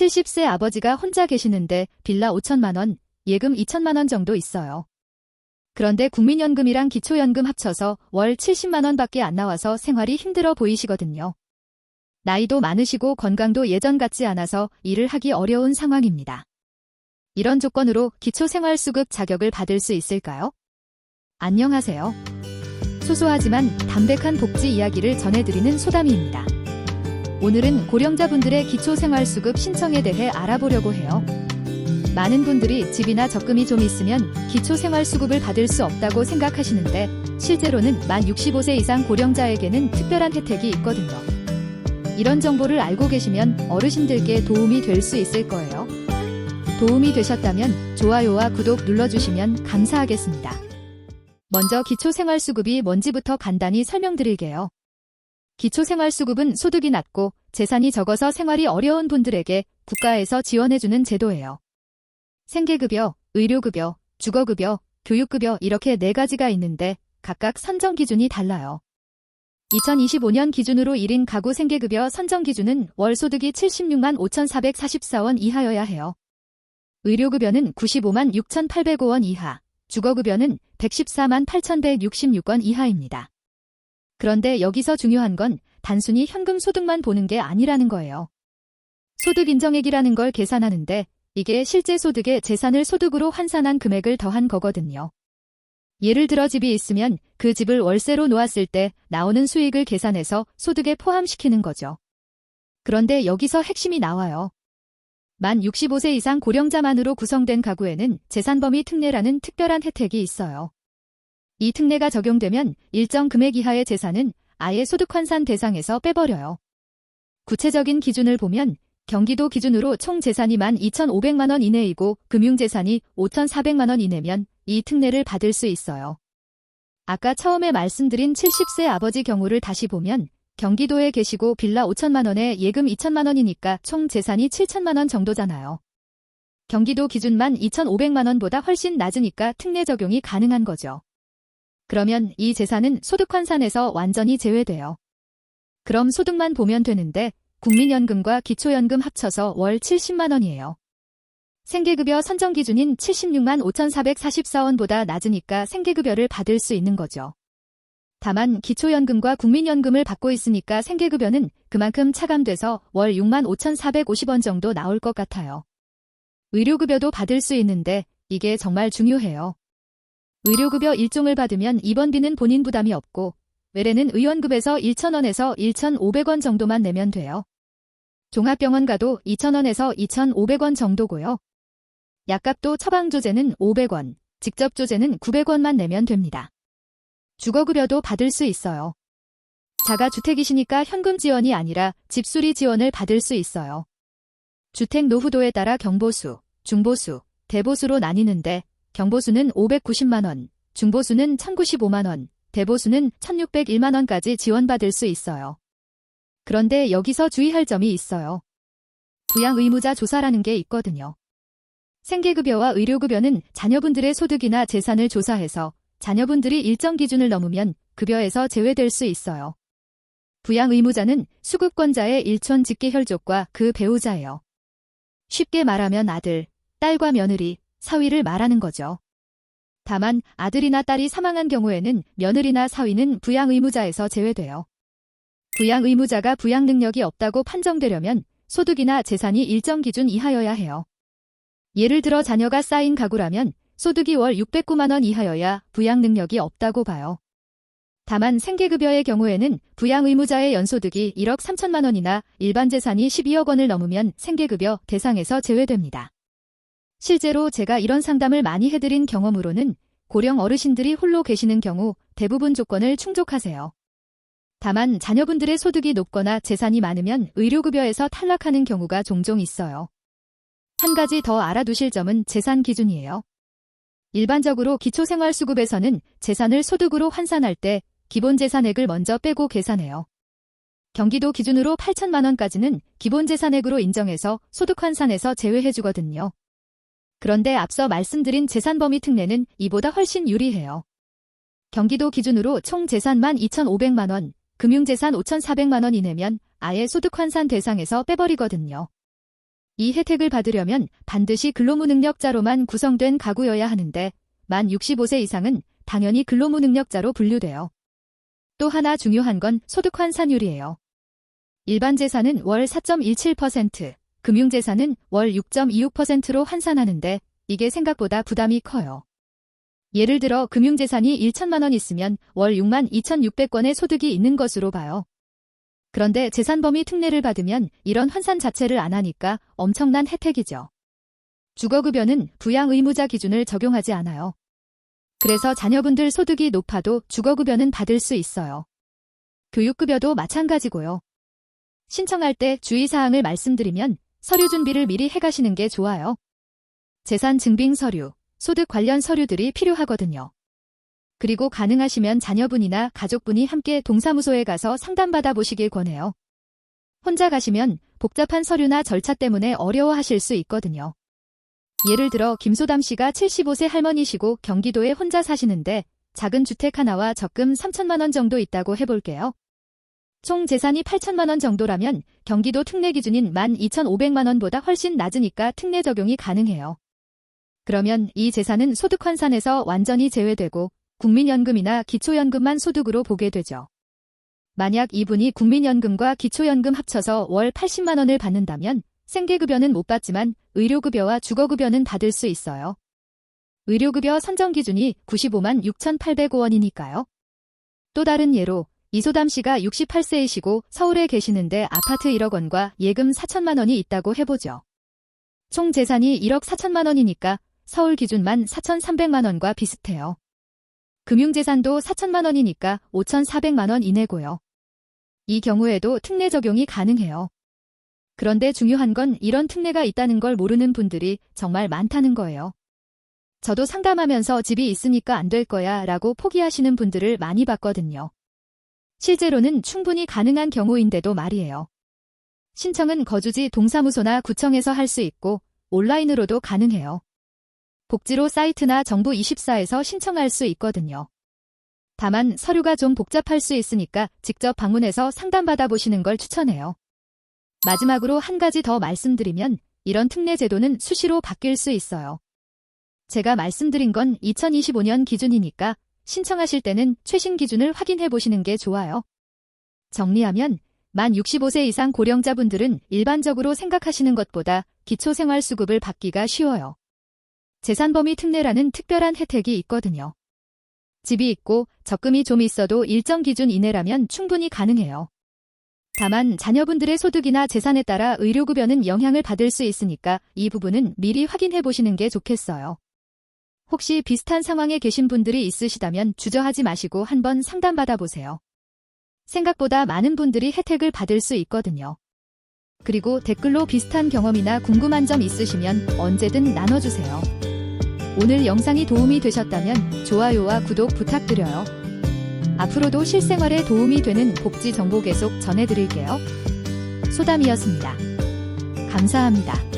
70세 아버지가 혼자 계시는데 빌라 5천만 원, 예금 2천만 원 정도 있어요. 그런데 국민연금이랑 기초연금 합쳐서 월 70만 원밖에 안 나와서 생활이 힘들어 보이시거든요. 나이도 많으시고 건강도 예전 같지 않아서 일을 하기 어려운 상황입니다. 이런 조건으로 기초생활수급 자격을 받을 수 있을까요? 안녕하세요. 소소하지만 담백한 복지 이야기를 전해드리는 소담이입니다. 오늘은 고령자분들의 기초생활수급 신청에 대해 알아보려고 해요. 많은 분들이 집이나 적금이 좀 있으면 기초생활수급을 받을 수 없다고 생각하시는데 실제로는 만 65세 이상 고령자에게는 특별한 혜택이 있거든요. 이런 정보를 알고 계시면 어르신들께 도움이 될 수 있을 거예요. 도움이 되셨다면 좋아요와 구독 눌러주시면 감사하겠습니다. 먼저 기초생활수급이 뭔지부터 간단히 설명드릴게요. 기초생활수급은 소득이 낮고 재산이 적어서 생활이 어려운 분들에게 국가에서 지원해주는 제도예요. 생계급여, 의료급여, 주거급여, 교육급여 이렇게 네 가지가 있는데 각각 선정 기준이 달라요. 2025년 기준으로 1인 가구 생계급여 선정 기준은 월 소득이 76만 5,444원 이하여야 해요. 의료급여는 95만 6,805원 이하, 주거급여는 114만 8,166원 이하입니다. 그런데 여기서 중요한 건 단순히 현금 소득만 보는 게 아니라는 거예요. 소득 인정액이라는 걸 계산하는데 이게 실제 소득에 재산을 소득으로 환산한 금액을 더한 거거든요. 예를 들어 집이 있으면 그 집을 월세로 놓았을 때 나오는 수익을 계산해서 소득에 포함시키는 거죠. 그런데 여기서 핵심이 나와요. 만 65세 이상 고령자만으로 구성된 가구에는 재산범위 특례라는 특별한 혜택이 있어요. 이 특례가 적용되면 일정 금액 이하의 재산은 아예 소득 환산 대상에서 빼버려요. 구체적인 기준을 보면 경기도 기준으로 총 재산이 만 2,500만 원 이내이고 금융재산이 5,400만 원 이내면 이 특례를 받을 수 있어요. 아까 처음에 말씀드린 70세 아버지 경우를 다시 보면 경기도에 계시고 빌라 5천만 원에 예금 2천만 원이니까 총 재산이 7천만 원 정도잖아요. 경기도 기준만 2,500만 원보다 훨씬 낮으니까 특례 적용이 가능한 거죠. 그러면 이 재산은 소득 환산에서 완전히 제외돼요. 그럼 소득만 보면 되는데 국민연금과 기초연금 합쳐서 월 70만 원이에요. 생계급여 선정 기준인 76만 5,444원보다 낮으니까 생계급여를 받을 수 있는 거죠. 다만 기초연금과 국민연금을 받고 있으니까 생계급여는 그만큼 차감돼서 월 6만 5,450원 정도 나올 것 같아요. 의료급여도 받을 수 있는데 이게 정말 중요해요. 의료급여 1종을 받으면 입원비는 본인 부담이 없고 외래는 의원급에서 1,000원에서 1,500원 정도만 내면 돼요. 종합병원 가도 2,000원에서 2,500원 정도고요. 약값도 처방조제는 500원, 직접조제는 900원만 내면 됩니다. 주거급여도 받을 수 있어요. 자가주택이시니까 현금 지원이 아니라 집수리 지원을 받을 수 있어요. 주택 노후도에 따라 경보수, 중보수, 대보수로 나뉘는데 경보수는 590만원, 중보수는 1095만원, 대보수는 1601만원까지 지원받을 수 있어요. 그런데 여기서 주의할 점이 있어요. 부양 의무자 조사라는 게 있거든요. 생계급여와 의료급여는 자녀분들의 소득이나 재산을 조사해서 자녀분들이 일정 기준을 넘으면 급여에서 제외될 수 있어요. 부양 의무자는 수급권자의 일촌 직계 혈족과 그 배우자예요. 쉽게 말하면 아들, 딸과 며느리, 사위를 말하는 거죠. 다만 아들이나 딸이 사망한 경우에는 며느리나 사위는 부양 의무자에서 제외돼요. 부양 의무자가 부양 능력이 없다고 판정되려면 소득이나 재산이 일정 기준 이하여야 해요. 예를 들어 자녀가 쌓인 가구라면 소득이 월 609만 원 이하여야 부양 능력이 없다고 봐요. 다만 생계급여의 경우에는 부양 의무자의 연소득이 1억 3천만 원이나 일반 재산이 12억 원을 넘으면 생계급여 대상에서 제외됩니다. 실제로 제가 이런 상담을 많이 해드린 경험으로는 고령 어르신들이 홀로 계시는 경우 대부분 조건을 충족하세요. 다만 자녀분들의 소득이 높거나 재산이 많으면 의료급여에서 탈락하는 경우가 종종 있어요. 한 가지 더 알아두실 점은 재산 기준이에요. 일반적으로 기초생활수급에서는 재산을 소득으로 환산할 때 기본재산액을 먼저 빼고 계산해요. 경기도 기준으로 8천만 원까지는 기본재산액으로 인정해서 소득 환산에서 제외해주거든요. 그런데 앞서 말씀드린 재산범위 특례는 이보다 훨씬 유리해요. 경기도 기준으로 총 재산만 2,500만 원, 금융재산 5,400만 원 이내면 아예 소득 환산 대상에서 빼버리거든요. 이 혜택을 받으려면 반드시 근로무능력자로만 구성된 가구여야 하는데 만 65세 이상은 당연히 근로무능력자로 분류돼요. 또 하나 중요한 건 소득 환산율이에요. 일반 재산은 월 4.17%, 금융재산은 월 6.26%로 환산하는데 이게 생각보다 부담이 커요. 예를 들어 금융재산이 1천만 원 있으면 월 6만 2,600원의 소득이 있는 것으로 봐요. 그런데 재산범위 특례를 받으면 이런 환산 자체를 안 하니까 엄청난 혜택이죠. 주거급여는 부양 의무자 기준을 적용하지 않아요. 그래서 자녀분들 소득이 높아도 주거급여는 받을 수 있어요. 교육급여도 마찬가지고요. 신청할 때 주의사항을 말씀드리면 서류 준비를 미리 해가시는 게 좋아요. 재산 증빙 서류, 소득 관련 서류들이 필요하거든요. 그리고 가능하시면 자녀분이나 가족분이 함께 동사무소에 가서 상담받아 보시길 권해요. 혼자 가시면 복잡한 서류나 절차 때문에 어려워하실 수 있거든요. 예를 들어 김소담 씨가 75세 할머니시고 경기도에 혼자 사시는데 작은 주택 하나와 적금 3천만 원 정도 있다고 해볼게요. 총 재산이 8천만 원 정도라면 경기도 특례 기준인 12,500만 원보다 훨씬 낮으니까 특례 적용이 가능해요. 그러면 이 재산은 소득 환산에서 완전히 제외되고 국민연금이나 기초연금만 소득으로 보게 되죠. 만약 이분이 국민연금과 기초연금 합쳐서 월 80만 원을 받는다면 생계급여는 못 받지만 의료급여와 주거급여는 받을 수 있어요. 의료급여 선정 기준이 95만 6,805원이니까요. 또 다른 예로 이소담 씨가 68세이시고 서울에 계시는데 아파트 1억 원과 예금 4천만 원이 있다고 해보죠. 총 재산이 1억 4천만 원이니까 서울 기준만 4,300만 원과 비슷해요. 금융재산도 4천만 원이니까 5,400만 원 이내고요. 이 경우에도 특례 적용이 가능해요. 그런데 중요한 건 이런 특례가 있다는 걸 모르는 분들이 정말 많다는 거예요. 저도 상담하면서 집이 있으니까 안 될 거야 라고 포기하시는 분들을 많이 봤거든요. 실제로는 충분히 가능한 경우인데도 말이에요. 신청은 거주지 동사무소나 구청에서 할 수 있고 온라인으로도 가능해요. 복지로 사이트나 정부 24에서 신청할 수 있거든요. 다만 서류가 좀 복잡할 수 있으니까 직접 방문해서 상담받아 보시는 걸 추천해요. 마지막으로 한 가지 더 말씀드리면 이런 특례 제도는 수시로 바뀔 수 있어요. 제가 말씀드린 건 2025년 기준이니까 신청하실 때는 최신 기준을 확인해 보시는 게 좋아요. 정리하면 만 65세 이상 고령자분들은 일반적으로 생각하시는 것보다 기초생활수급을 받기가 쉬워요. 재산범위 특례라는 특별한 혜택이 있거든요. 집이 있고 적금이 좀 있어도 일정 기준 이내라면 충분히 가능해요. 다만 자녀분들의 소득이나 재산에 따라 의료급여는 영향을 받을 수 있으니까 이 부분은 미리 확인해 보시는 게 좋겠어요. 혹시 비슷한 상황에 계신 분들이 있으시다면 주저하지 마시고 한번 상담받아 보세요. 생각보다 많은 분들이 혜택을 받을 수 있거든요. 그리고 댓글로 비슷한 경험이나 궁금한 점 있으시면 언제든 나눠주세요. 오늘 영상이 도움이 되셨다면 좋아요와 구독 부탁드려요. 앞으로도 실생활에 도움이 되는 복지 정보 계속 전해드릴게요. 소담이었습니다. 감사합니다.